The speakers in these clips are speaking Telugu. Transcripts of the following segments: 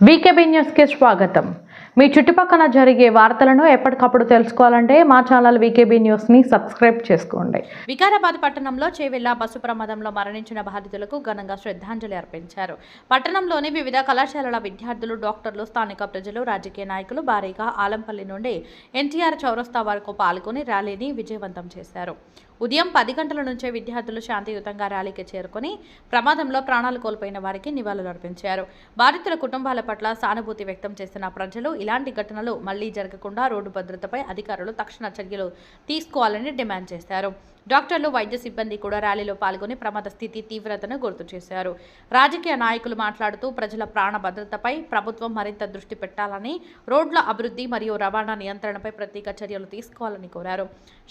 వీకేబీ న్యూస్కి స్వాగతం మీ చుట్టుపక్కల జరిగే వార్తలను ఎప్పటికప్పుడు తెలుసుకోవాలంటే మా ఛానల్ వీకేబీ న్యూస్ని సబ్స్క్రైబ్ చేసుకోండి. వికారాబాద్ పట్టణంలో చేవెళ్ళ బస్సు ప్రమాదంలో మరణించిన బాధితులకు ఘనంగా శ్రద్ధాంజలి అర్పించారు. పట్టణంలోని వివిధ కళాశాలల విద్యార్థులు డాక్టర్లు స్థానిక ప్రజలు రాజకీయ నాయకులు భారీగా ఆలంపల్లి నుండి ఎన్టీఆర్ చౌరస్తా వరకు పాల్గొని ర్యాలీని విజయవంతం చేశారు. ఉదయం పది గంటల నుంచే విద్యార్థులు శాంతియుతంగా ర్యాలీకి చేరుకుని ప్రమాదంలో ప్రాణాలు కోల్పోయిన వారికి నివాళులర్పించారు. బాధితుల కుటుంబాల పట్ల సానుభూతి వ్యక్తం చేసిన ప్రజలు ఇలాంటి ఘటనలు మళ్ళీ జరగకుండా రోడ్డు భద్రతపై అధికారులు తక్షణ చర్యలు తీసుకోవాలని డిమాండ్ చేశారు. డాక్టర్లు వైద్య సిబ్బంది కూడా ర్యాలీలో పాల్గొని ప్రమాద స్థితి తీవ్రతను గుర్తు చేశారు. రాజకీయ నాయకులు మాట్లాడుతూ ప్రజల ప్రాణ భద్రతపై ప్రభుత్వం మరింత దృష్టి పెట్టాలని రోడ్ల అభివృద్ధి మరియు రవాణా నియంత్రణపై ప్రత్యేక చర్యలు తీసుకోవాలని కోరారు.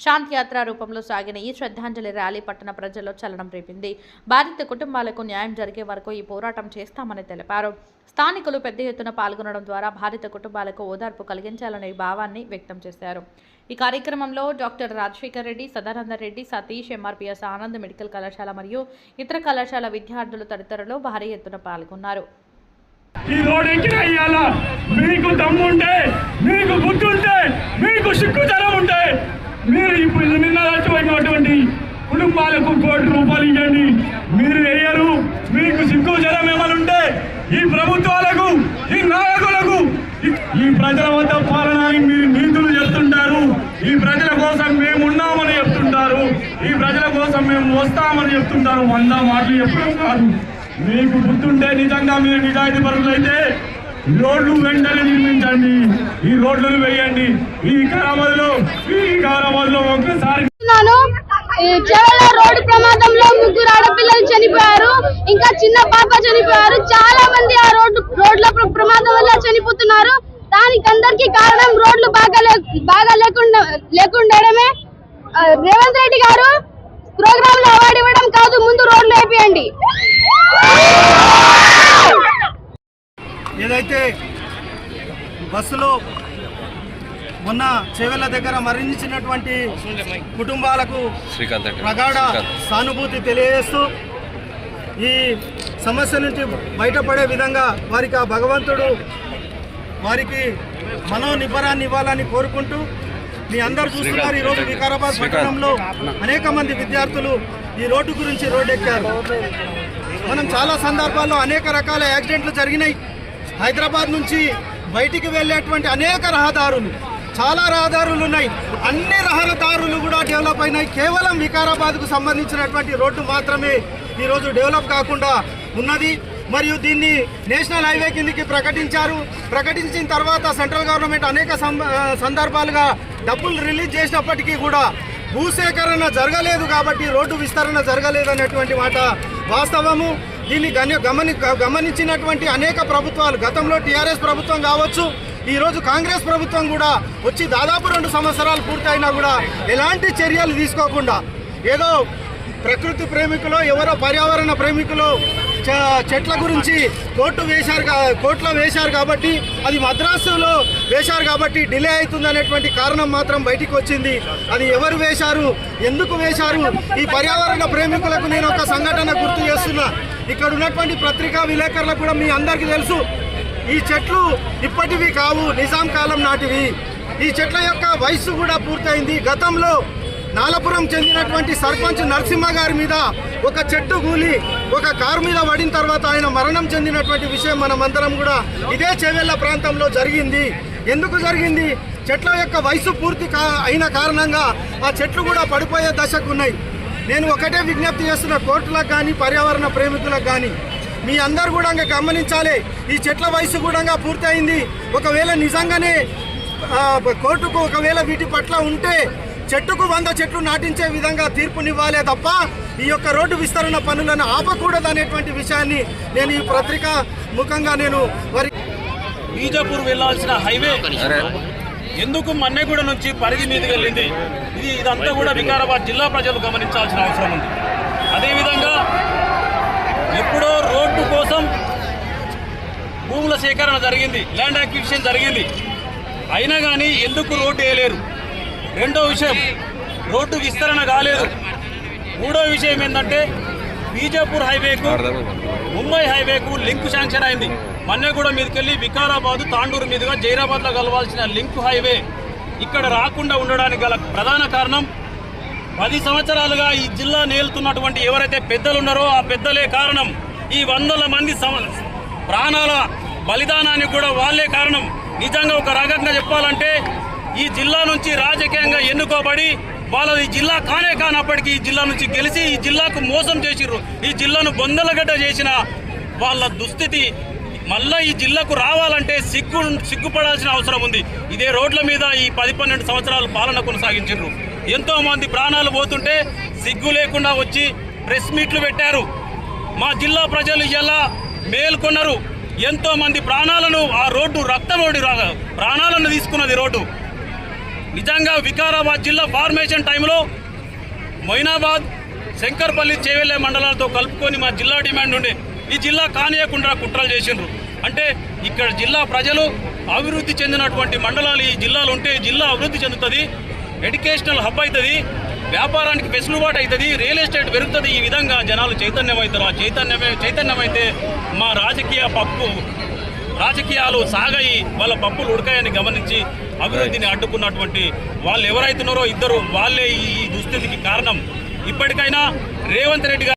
శాంతియాత్ర రూపంలో సాగిన ఈ శ్రద్ధాంజలి ర్యాలీ పట్టణ ప్రజల్లో చలనం రేపింది. బాధిత కుటుంబాలకు న్యాయం జరిగే వరకు ఈ పోరాటం చేస్తామని తెలిపారు. స్థానికులు పెద్ద ఎత్తున పాల్గొనడం ద్వారా బాధిత కుటుంబాలకు ఓదార్పు కలిగించాలనే భావాన్ని వ్యక్తం చేశారు. ఈ కార్యక్రమంలో doctor Rajasekhar Reddy Sadananda Reddy Satish MRPS Anand medical కళాశాల మరియు ఇతర కళాశాల విద్యార్థులు తదితరులు భారీ ఎత్తున పాల్గొన్నారు. ఈ రోడ్ ఎక్కిన మీకు దమ్ముంటే మీకు బుద్ధుంటే మీకు సిగ్గుతనం ఉంటే మీరు ఇప్పుడు కుటుంబాలకు కోటి రూపాయలు ఇవ్వండి మీరు వేయరు మీకు సిగ్గు జనం ఏమైనా ఉంటే ఈ ప్రభుత్వాలకు ఈ నాయకులకు ఈ- ఈ ప్రజల వద్ద పాలనని మీరు నీతులు చెప్తుంటారు ఈ ప్రజల కోసం మేము ఉన్నామని చెప్తుంటారు ఈ ప్రజల కోసం మేము వస్తామని చెప్తుంటారు. వంద మాటలు చెప్పడం కాదు. మీకు గుర్తుంటే నిజంగా మీరు నిజాయితీ పరులైతే రోడ్లు వెంటనే నిర్మించండి. ఈ రోడ్లను వేయండి. ఈ వికారాబాద్లో ఈ వికారాబాద్లో ఒక్కసారి రోడ్డు ప్రమాదంలో ముగ్గురు ఆడపిల్లలు చనిపోయారు ఇంకా చిన్న పాప చనిపోయారు చాలా మంది ఆ రోడ్డు రోడ్ల ప్ర- ప్రమాదం వల్ల చనిపోతున్నారు దానికి అందరికీ కారణం రోడ్లు బాగా లే బాగా లేకుండా లేకుండడమే ఆ, రేవంత్ రెడ్డి గారు ప్రోగ్రామ్లో అవార్డు ఇవ్వడం కాదు ముందు రోడ్లు వేపియండి ఏదైతే బస్సులో మొన్న చెవెళ్ళ దగ్గర మరణించినటువంటి కుటుంబాలకు. ప్రగాఢ. సానుభూతి తెలియజేస్తూ ఈ సమస్య నుంచి బయటపడే విధంగా వారికి ఆ భగవంతుడు వారికి మనోనిబ్బరాన్ని ఇవ్వాలని కోరుకుంటూ మీ అందరు చూస్తున్నారు ఈరోజు వికారాబాద్. పట్టణంలో అనేక మంది విద్యార్థులు ఈ రోడ్డు గురించి రోడ్డు ఎక్కారు మనం చాలా సందర్భాల్లో అనేక రకాల యాక్సిడెంట్లు జరిగినాయి హైదరాబాద్ నుంచి బయటికి వెళ్ళేటువంటి అనేక రహదారులు చాలా రహదారులు ఉన్నాయి. అన్ని రహదారులు కూడా డెవలప్ అయినాయి. కేవలం వికారాబాద్కు సంబంధించినటువంటి రోడ్డు మాత్రమే ఈరోజు డెవలప్ కాకుండా ఉన్నది. మరియు దీన్ని నేషనల్ హైవే కిందికి ప్రకటించారు. ప్రకటించిన తర్వాత సెంట్రల్ గవర్నమెంట్ అనేక సందర్భాలుగా డబ్బులు రిలీజ్ చేసినప్పటికీ కూడా భూసేకరణ జరగలేదు కాబట్టి రోడ్డు విస్తరణ జరగలేదు అనేటువంటి మాట వాస్తవము. దీన్ని గమని గమనించినటువంటి అనేక ప్రభుత్వాలు గతంలో టీఆర్ఎస్ ప్రభుత్వం కావచ్చు ఈరోజు కాంగ్రెస్ ప్రభుత్వం కూడా వచ్చి దాదాపు రెండు సంవత్సరాలు పూర్తయినా కూడా ఎలాంటి చర్యలు తీసుకోకుండా ఏదో ప్రకృతి ప్రేమికులు ఎవరో పర్యావరణ ప్రేమికులు చ- చెట్ల గురించి కోర్టు వేశారు కోర్టులో వేశారు కాబట్టి అది మద్రాసులో వేశారు కాబట్టి డిలే అవుతుంది అనేటువంటి కారణం మాత్రం బయటికి వచ్చింది. అది ఎవరు వేశారు? ఎందుకు వేశారు? ఈ పర్యావరణ ప్రేమికులకు నేను ఒక సంఘటన గుర్తు చేస్తున్నా. ఇక్కడ ఉన్నటువంటి పత్రికా విలేకరులకు కూడా మీ అందరికీ తెలుసు. ఈ చెట్లు ఇప్పటివి కావు నిజాం కాలం నాటివి. ఈ చెట్ల యొక్క వయస్సు కూడా పూర్తయింది. గతంలో నాలపురం చెందినటువంటి సర్పంచ్ నరసింహ గారి మీద ఒక చెట్టు కూలి ఒక కారు మీద పడిన తర్వాత ఆయన మరణం చెందినటువంటి విషయం మనమందరం కూడా ఇదే చెవెళ్ళ ప్రాంతంలో జరిగింది. ఎందుకు జరిగింది? చెట్ల యొక్క వయసు పూర్తి కా అయిన కారణంగా ఆ చెట్లు కూడా పడిపోయే దశకు ఉన్నాయి. నేను ఒకటే విజ్ఞప్తి చేస్తున్న కోర్టులకు కానీ పర్యావరణ ప్రేమికులకు కానీ మీ అందరు కూడా ఇంకా గమనించాలి. ఈ చెట్ల వయసు కూడా పూర్తయింది. ఒకవేళ నిజంగానే కోర్టుకు ఒకవేళ వీటి పట్ల ఉంటే చెట్టుకు వంద చెట్లు నాటించే విధంగా తీర్పునివ్వాలే తప్ప ఈ యొక్క రోడ్డు విస్తరణ పనులను ఆపకూడదు అనేటువంటి విషయాన్ని నేను ఈ పత్రిక ముఖంగా నేను వారి బీజాపూర్ వెళ్ళాల్సిన హైవే ఎందుకు మన్నెగూడ నుంచి పరిధి మీదకి వెళ్ళింది? ఇది ఇదంతా కూడా వికారాబాద్ జిల్లా ప్రజలు గమనించాల్సిన అవసరం ఉంది. అదేవిధంగా ఎప్పుడో రోడ్డు కోసం భూముల సేకరణ జరిగింది ల్యాండ్ యాక్విజిషన్ జరిగింది. అయినా కానీ ఎందుకు రోడ్డు వేయలేరు? రెండో విషయం రోడ్డు విస్తరణ కాలేదు. మూడో విషయం ఏంటంటే బీజాపూర్ హైవేకు ముంబై హైవేకు లింక్ శాంక్షన్ అయింది. మన్నెగూడ మీదకెళ్ళి వికారాబాదు తాండూరు మీదుగా జైరాబాద్లో కలవాల్సిన లింక్ హైవే ఇక్కడ రాకుండా ఉండడానికి గల ప్రధాన కారణం పది సంవత్సరాలుగా ఈ జిల్లా నేలుతున్నటువంటి ఎవరైతే పెద్దలు ఉన్నారో ఆ పెద్దలే కారణం. ఈ వందల మంది సమ- ప్రాణాల బలిదానానికి కూడా వాళ్ళే కారణం. నిజంగా ఒక రకంగా చెప్పాలంటే ఈ జిల్లా నుంచి రాజకీయంగా ఎన్నుకోబడి వాళ్ళది ఈ జిల్లా కానే కానప్పటికీ ఈ జిల్లా నుంచి గెలిచి ఈ జిల్లాకు మోసం చేసిర్రు. ఈ జిల్లాను బొందలగడ్డ చేసిన వాళ్ళ దుస్థితి మళ్ళా ఈ జిల్లాకు రావాలంటే సిగ్గు సిగ్గుపడాల్సిన అవసరం ఉంది. ఇదే రోడ్ల మీద ఈ పది పన్నెండు సంవత్సరాలు పాలన కొనసాగించారు ఎంతో మంది ప్రాణాలు పోతుంటే సిగ్గు లేకుండా వచ్చి ప్రెస్ మీట్లు పెట్టారు. మా జిల్లా ప్రజలు ఇలా మేల్కొన్నారు. ఎంతో మంది ప్రాణాలను ఆ రోడ్డు రక్తమోడి రా- ప్రాణాలను తీసుకున్నది రోడ్డు. నిజంగా వికారాబాద్ జిల్లా ఫార్మేషన్ టైంలో మొయినాబాద్ శంకర్పల్లి చేవెళ్ళే మండలాలతో కలుపుకొని మా జిల్లా డిమాండ్ ఉండే. ఈ జిల్లా కానియకుండా కుట్రలు చేసిండ్రు. అంటే ఇక్కడ జిల్లా ప్రజలు అభివృద్ధి చెందినటువంటి మండలాలు ఈ జిల్లాలు ఉంటే జిల్లా అభివృద్ధి చెందుతుంది. ఎడ్యుకేషనల్ హబ్ అవుతుంది వ్యాపారానికి వెసులుబాటు అవుతుంది రియల్ ఎస్టేట్ పెరుగుతుంది. ఈ విధంగా జనాలు చైతన్యం అవుతారు ఆ చైతన్యమే చైతన్యమైతే మా రాజకీయ పప్పు రాజకీయాలు సాగాయి. వాళ్ళ పప్పులు ఉడకాయని గమనించి అభివృద్ధిని అడ్డుకున్నటువంటి వాళ్ళు ఎవరైతున్నారో ఇద్దరు వాళ్ళే ఈ దుస్థితికి కారణం. ఇప్పటికైనా రేవంత్ రెడ్డి గారు